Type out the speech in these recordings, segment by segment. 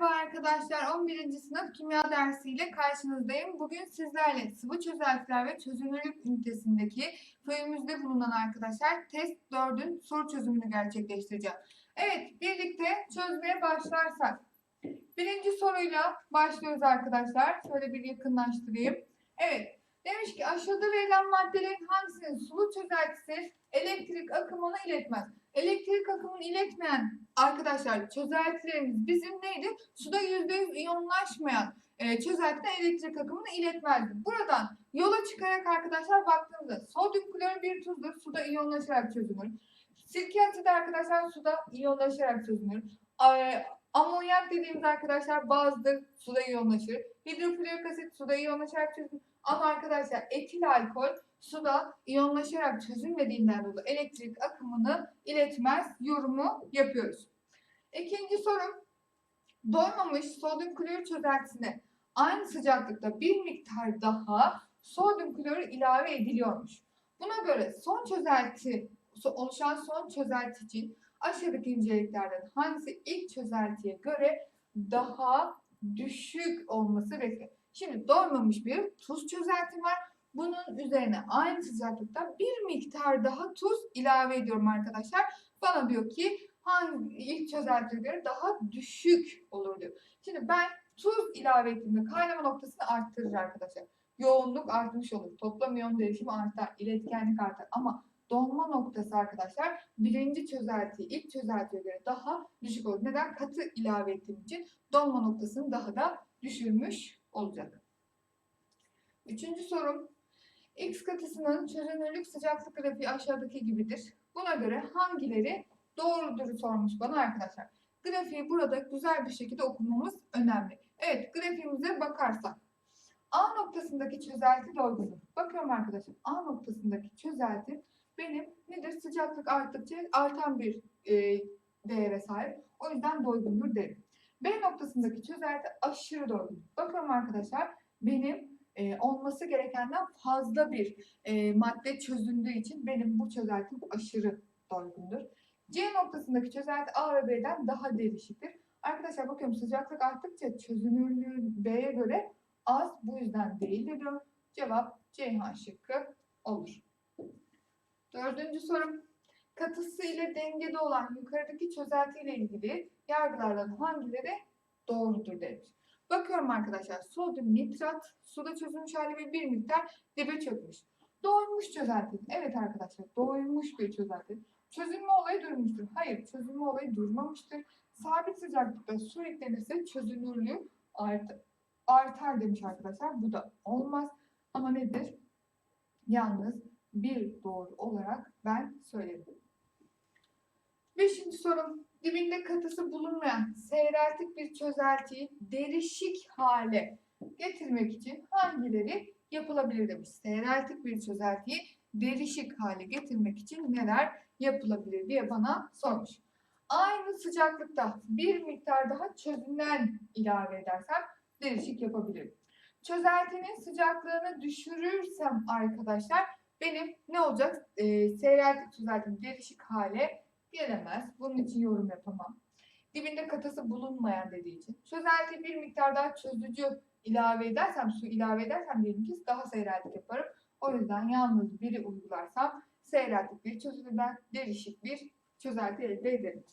Merhaba arkadaşlar, 11. sınıf kimya dersiyle karşınızdayım. Bugün sizlerle sıvı çözeltiler ve çözünürlük ünitesindeki föyümüzde bulunan arkadaşlar test 4'ün soru çözümünü gerçekleştireceğim. Evet, birlikte çözmeye başlarsak. Birinci soruyla başlıyoruz arkadaşlar. Şöyle bir yakınlaştırayım. Evet, demiş ki aşağıda verilen maddelerin hangisinin sulu çözeltisi elektrik akımını iletmez? Elektrik akımını iletmeyen arkadaşlar çözeltilerimiz bizim neydi? Suda %100 iyonlaşmayan e, çözeltiden elektrik akımını iletmezdi. Buradan yola çıkarak arkadaşlar baktığımızda sodyum klorür bir tuzdur. Suda iyonlaşarak çözünür. Sirke asidi arkadaşlar suda iyonlaşarak çözünür. E, amonyak dediğimiz arkadaşlar bazıdır suda iyonlaşır. Hidroflorik asit suda iyonlaşarak çözünür. Ama arkadaşlar etil alkol suda iyonlaşarak çözülmediğinden dolayı elektrik akımını iletmez yorumu yapıyoruz. İkinci sorum. Doymamış sodyum klorür çözeltisine aynı sıcaklıkta bir miktar daha sodyum klorür ilave ediliyormuş. Buna göre son çözelti oluşan son çözelti için aşağıdaki inceliklerden hangisi ilk çözeltiye göre daha düşük olması beklenir? Şimdi doymamış bir tuz çözeltim var. Bunun üzerine aynı sıcaklıkta bir miktar daha tuz ilave ediyorum arkadaşlar. Bana diyor ki hangi ilk çözeltiye göre daha düşük olur diyor. Şimdi ben tuz ilave ettiğimde kaynama noktasını arttırır arkadaşlar. Yoğunluk artmış olur. Toplam iyon değişimi artar. iletkenlik artar. Ama donma noktası arkadaşlar birinci çözelti ilk çözeltiye göre daha düşük olur. Neden? Katı ilave ettiğim için donma noktasını daha da düşürmüş olacak. Üçüncü sorum. X katısının çözünürlük sıcaklık grafiği aşağıdaki gibidir. Buna göre hangileri doğrudur sormuş bana arkadaşlar. Grafiği burada güzel bir şekilde okumamız önemli. Evet grafiğimize bakarsak. A noktasındaki çözelti doygundur. Bakıyorum arkadaşlar. A noktasındaki çözelti benim nedir? Sıcaklık arttıkça artan bir e, değere sahip. O yüzden doygundur derim. B noktasındaki çözelti aşırı doygun. Bakıyorum arkadaşlar. Benim e, olması gerekenden fazla bir e, madde çözündüğü için benim bu çözeltim aşırı doygundur. C noktasındaki çözelti A ve B'den daha değişiktir. Arkadaşlar bakıyorum sıcaklık arttıkça çözünürlüğü B'ye göre az bu yüzden değil diyor. Cevap Ceyhan şıkkı olur. Dördüncü sorum. Katısı ile dengede olan yukarıdaki çözelti ile ilgili yargılardan hangileri doğrudur demiş. Bakıyorum arkadaşlar sodyum nitrat suda çözülmüş hali ve bir miktar dibe çökmüş. Doymuş çözelti. Evet arkadaşlar doymuş bir çözelti. Çözülme olayı durmuştur. Hayır çözülme olayı durmamıştır. Sabit sıcaklıkta su eklenirse çözünürlüğü art, artar demiş arkadaşlar. Bu da olmaz. Ama nedir? Yalnız bir doğru olarak ben söyledim. Beşinci sorum. Dibinde katısı bulunmayan seyreltik bir çözeltiyi derişik hale getirmek için hangileri yapılabilir demiş. Seyreltik bir çözeltiyi derişik hale getirmek için neler yapılabilir diye bana sormuş. Aynı sıcaklıkta bir miktar daha çözünen ilave edersem derişik yapabilirim. Çözeltinin sıcaklığını düşürürsem arkadaşlar benim ne olacak? Ee, seyreltik çözeltinin derişik hale gelemez. Bunun için yorum yapamam. Dibinde katısı bulunmayan dediği için. Çözelti bir miktar daha çözücü ilave edersem, su ilave edersem diyelim ki daha seyreltik yaparım. O yüzden yalnız biri uygularsam seyreltik bir çözülürden derişik bir çözelti elde ederim.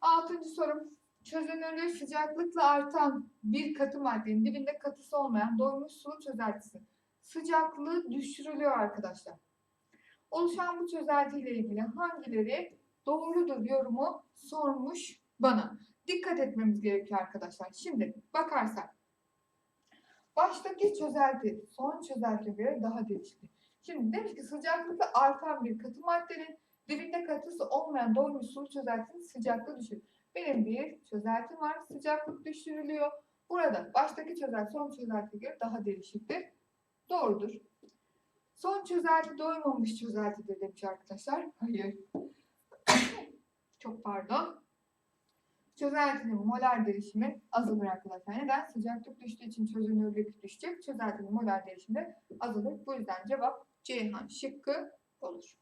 Altıncı sorum. Çözünürlüğü sıcaklıkla artan bir katı maddenin dibinde katısı olmayan doymuş su çözeltisi. Sıcaklığı düşürülüyor arkadaşlar. Oluşan bu çözelti ile ilgili hangileri doğrudur yorumu sormuş bana. Dikkat etmemiz gerekiyor arkadaşlar. Şimdi bakarsak. Baştaki çözelti son çözeltiye göre daha değişiktir. Şimdi demiş ki sıcaklıkta artan bir katı maddenin dibinde katısı olmayan doymuş sulu çözeltinin sıcaklığı düşür. Benim bir çözeltim var. Sıcaklık düşürülüyor. Burada baştaki çözelti son çözeltiye göre daha değişiktir. Doğrudur. Son çözelti doymamış çözeltidir demiş arkadaşlar. Hayır. Çok pardon. Çözeltinin molar derişimi azalır arkadaşlar. Neden? Sıcaklık düştüğü için çözünürlük düşecek. Çözeltinin molar derişimi de azalır. Bu yüzden cevap Ceyhan şıkkı olur.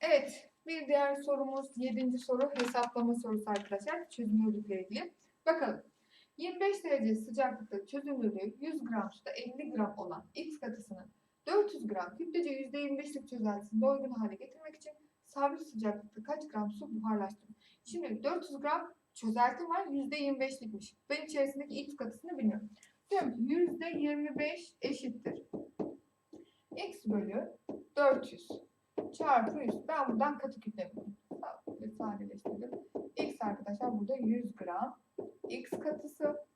Evet. Bir diğer sorumuz yedinci soru hesaplama sorusu arkadaşlar. Çözünürlükle ilgili. Bakalım. 25 derece sıcaklıkta çözünürlüğü 100 gram suda 50 gram olan X katısının 400 gram kütlece %25'lik çözeltisini doygun hale getirmek için sabit sıcaklıkta kaç gram su buharlaştırır? Şimdi 400 gram çözelti var %25'likmiş. Ben içerisindeki X katısını bilmiyorum. Diyorum ki %25 eşittir. X bölü 400 çarpı 100. Ben buradan katı kütle buldum. Ve sadeleştirdim. X arkadaşlar burada 100 gram. X katısı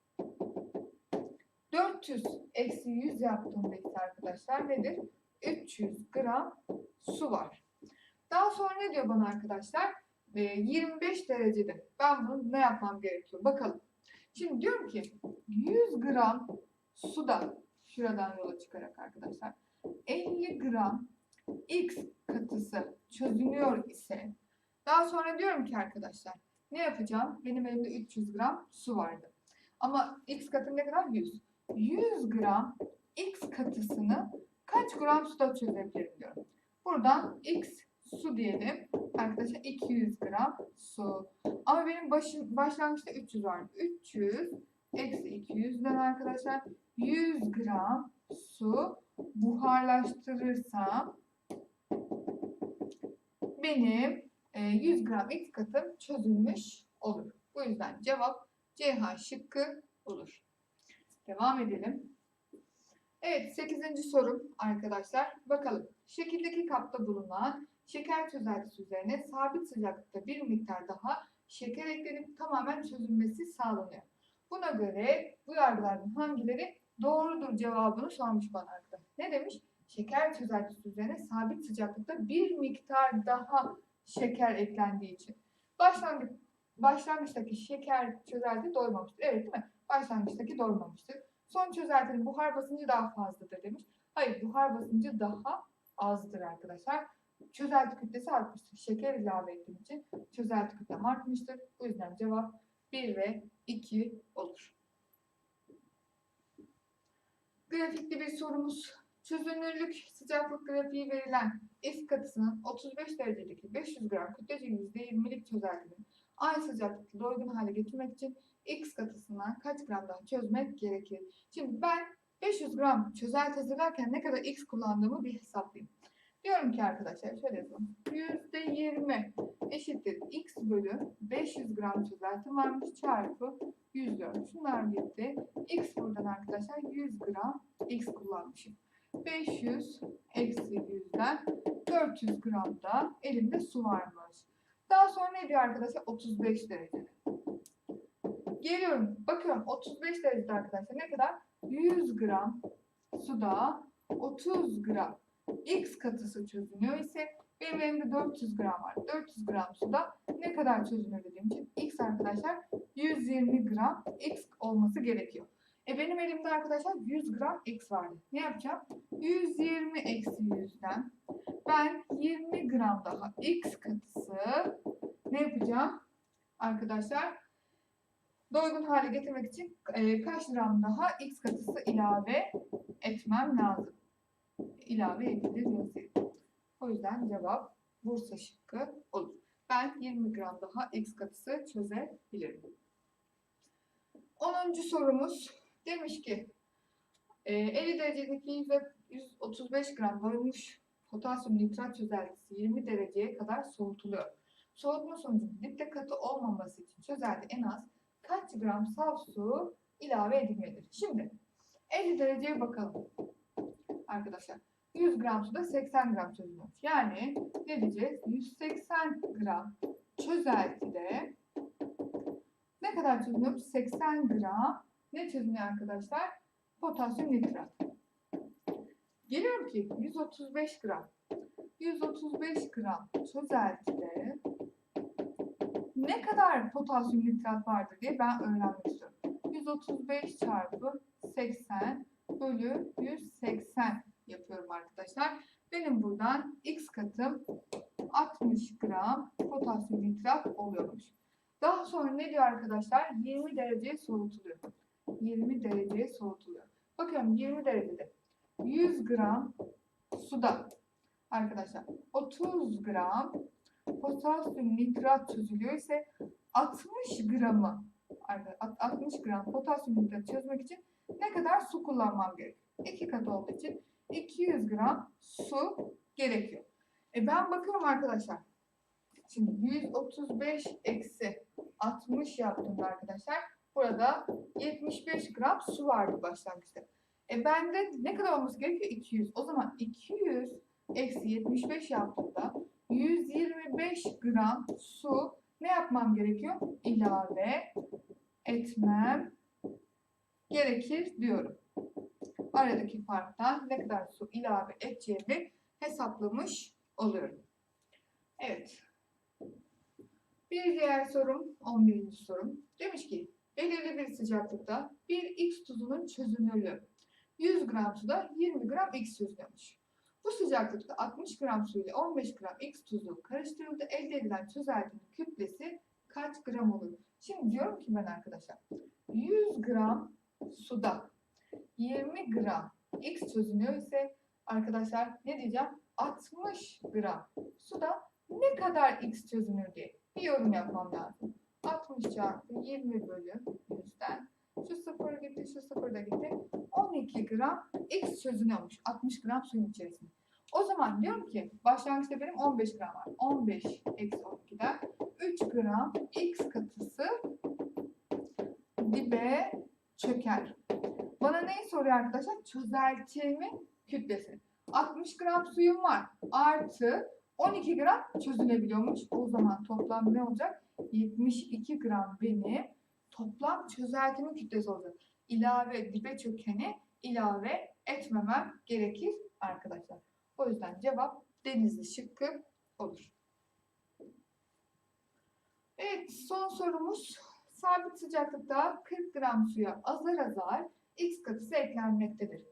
400 eksi 100 yaptığımda X arkadaşlar nedir? 300 gram su var. Daha sonra ne diyor bana arkadaşlar? Ee, 25 derecede. Ben bunu ne yapmam gerekiyor? Bakalım. Şimdi diyorum ki 100 gram suda şuradan yola çıkarak arkadaşlar 50 gram X katısı çözünüyor ise daha sonra diyorum ki arkadaşlar ne yapacağım? Benim elimde 300 gram su vardı. Ama X katı ne kadar? 100. 100 gram X katısını kaç gram suda çözebilirim diyorum. Buradan X su diyelim. Arkadaşlar 200 gram su. Ama benim başım, başlangıçta 300 vardı. 300 eksi 200'den arkadaşlar 100 gram su buharlaştırırsam benim e, 100 gram X katım çözülmüş olur. Bu yüzden cevap CH şıkkı olur. Devam edelim. Evet 8. sorum arkadaşlar. Bakalım. Şekildeki kapta bulunan şeker çözeltisi üzerine sabit sıcaklıkta bir miktar daha şeker eklenip tamamen çözülmesi sağlanıyor. Buna göre bu yargılardan hangileri doğrudur cevabını sormuş bana arkadaşlar. Ne demiş? Şeker çözeltisi üzerine sabit sıcaklıkta bir miktar daha şeker eklendiği için. Başlangıç, başlangıçtaki şeker çözelti doymamıştır. Evet değil mi? Başlangıçtaki doymamıştır. Son çözeltinin buhar basıncı daha fazladır demiş. Hayır buhar basıncı daha azdır arkadaşlar. Çözelti kütlesi artmıştır. Şeker ilave ettiğim için çözelti kütlem artmıştır. Bu yüzden cevap 1 ve 2 olur. Grafikli bir sorumuz. Çözünürlük sıcaklık grafiği verilen X katısının 35 derecedeki 500 gram kütlece %20'lik çözeltinin aynı sıcaklıkta doygun hale getirmek için X katısından kaç gram daha çözmek gerekir? Şimdi ben 500 gram çözelti hazırlarken ne kadar X kullandığımı bir hesaplayayım. Diyorum ki arkadaşlar şöyle yazalım. %20 eşittir X bölü 500 gram çözelti varmış çarpı 100 diyorum. Şunlar gitti. X buradan arkadaşlar 100 gram X kullanmışım. 500 eksi 100'den 400 gram da elimde su varmış. Daha sonra ne diyor arkadaşlar? 35 derecede. Geliyorum. Bakıyorum 35 derecede arkadaşlar ne kadar? 100 gram suda 30 gram X katısı çözünüyor ise benim elimde 400 gram var. 400 gram suda ne kadar çözünür dediğim için X arkadaşlar 120 gram X olması gerekiyor. E benim elimde arkadaşlar 100 gram X vardı. Ne yapacağım? 120 eksi 100'den ben 20 gram daha X katısı ne yapacağım? Arkadaşlar doygun hale getirmek için e, kaç gram daha X katısı ilave etmem lazım. İlave edilir yazayım. O yüzden cevap Bursa şıkkı olur. Ben 20 gram daha X katısı çözebilirim. 10. sorumuz demiş ki e, 50 derecedeki 135 gram doymuş potasyum nitrat çözeltisi 20 dereceye kadar soğutuluyor. Soğutma sonucunda dipte katı olmaması için çözelti en az kaç gram saf su ilave edilmelidir? Şimdi 50 dereceye bakalım arkadaşlar. 100 gram suda 80 gram çözülüyor. Yani ne diyeceğiz? 180 gram çözeltide ne kadar çözünüyor? 80 gram ne çözünüyor arkadaşlar? Potasyum nitrat. Geliyorum ki 135 gram. 135 gram çözeltide ne kadar potasyum nitrat vardır diye ben öğrenmek istiyorum. 135 çarpı 80 bölü 180 yapıyorum arkadaşlar. Benim buradan x katım 60 gram potasyum nitrat oluyormuş. Daha sonra ne diyor arkadaşlar? 20 dereceye soğutuluyor. 20 dereceye soğutuluyor. Bakıyorum 20 derecede 100 gram suda arkadaşlar 30 gram potasyum nitrat çözülüyor ise 60 gramı arka- alt- 60 gram potasyum nitrat çözmek için ne kadar su kullanmam gerekiyor? 2 kat olduğu için 200 gram su gerekiyor. E ben bakıyorum arkadaşlar. Şimdi 135 eksi 60 yaptığımda arkadaşlar burada 75 gram su vardı başlangıçta. E bende ne kadar olması gerekiyor? 200. O zaman 200 eksi 75 yaptığımda 125 gram su ne yapmam gerekiyor? İlave etmem gerekir diyorum. Aradaki farktan ne kadar su ilave edeceğimi hesaplamış oluyorum. Evet. Bir diğer sorum, 11. sorum. Demiş ki, belirli bir sıcaklıkta bir X tuzunun çözünürlüğü 100 gram suda 20 gram X çözünüyormuş. Bu sıcaklıkta 60 gram su ile 15 gram X tuzu karıştırıldı. Elde edilen çözeltinin kütlesi kaç gram olur? Şimdi diyorum ki ben arkadaşlar, 100 gram suda 20 gram X çözünüyor ise arkadaşlar ne diyeceğim? 60 gram suda ne kadar X çözünür diye bir yorum yapmam lazım. 60 çarpı 20 bölü 100'den şu sıfır gitti, şu sıfır da gitti. 12 gram X çözünüyormuş 60 gram suyun içerisinde. O zaman diyorum ki başlangıçta benim 15 gram var. 15 eksi 12'den 3 gram X katısı dibe çöker. Bana neyi soruyor arkadaşlar? Çözeltimin kütlesi. 60 gram suyum var. Artı 12 gram çözülebiliyormuş. O zaman toplam ne olacak? 72 gram benim toplam çözeltimin kütlesi olacak. İlave dibe çökeni ilave etmemem gerekir arkadaşlar. O yüzden cevap denizli şıkkı olur. Evet son sorumuz sabit sıcaklıkta 40 gram suya azar azar X katısı eklenmektedir.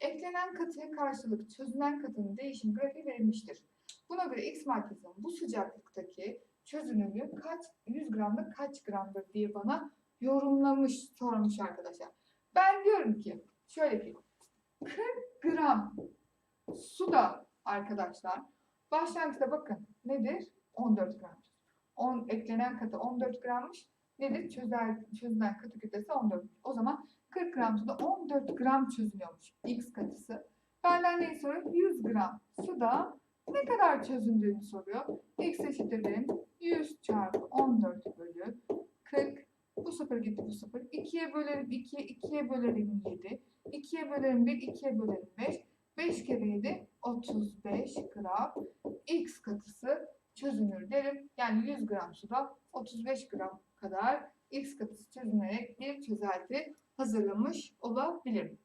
Eklenen katıya karşılık çözünen katının değişim grafiği verilmiştir. Buna göre X maddesinin bu sıcaklıktaki çözünürlüğü kaç 100 gramda kaç gramdır diye bana yorumlamış, sormuş arkadaşlar. Ben diyorum ki şöyle ki 40 gram suda arkadaşlar başlangıçta bakın nedir? 14 gram. 10 eklenen katı 14 grammış. Nedir? Çözel, çözülen katı kütlesi 14. O zaman 40 gram suda 14 gram çözünüyormuş X katısı. Benden neyi soruyor? 100 gram suda ne kadar çözündüğünü soruyor. X eşittir benim 100 çarpı 14 bölü 40. Bu sıfır gitti bu sıfır. 2'ye bölerim 2, 2'ye bölerim 7. 2'ye bölerim 1, 2'ye bölerim 5. 5 kere 7, 35 gram X katısı çözünür derim. Yani 100 gram suda 35 gram kadar X katısı çözünerek bir çözelti hazırlamış olabilirim.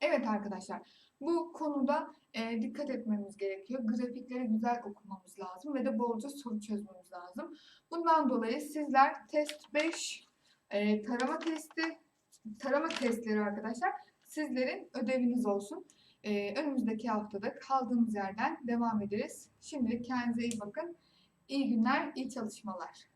Evet arkadaşlar bu konuda e, dikkat etmemiz gerekiyor. Grafikleri güzel okumamız lazım ve de bolca soru çözmemiz lazım. Bundan dolayı sizler test 5 e, tarama testi tarama testleri arkadaşlar sizlerin ödeviniz olsun. E, önümüzdeki haftada kaldığımız yerden devam ederiz. Şimdilik kendinize iyi bakın. İyi günler, iyi çalışmalar.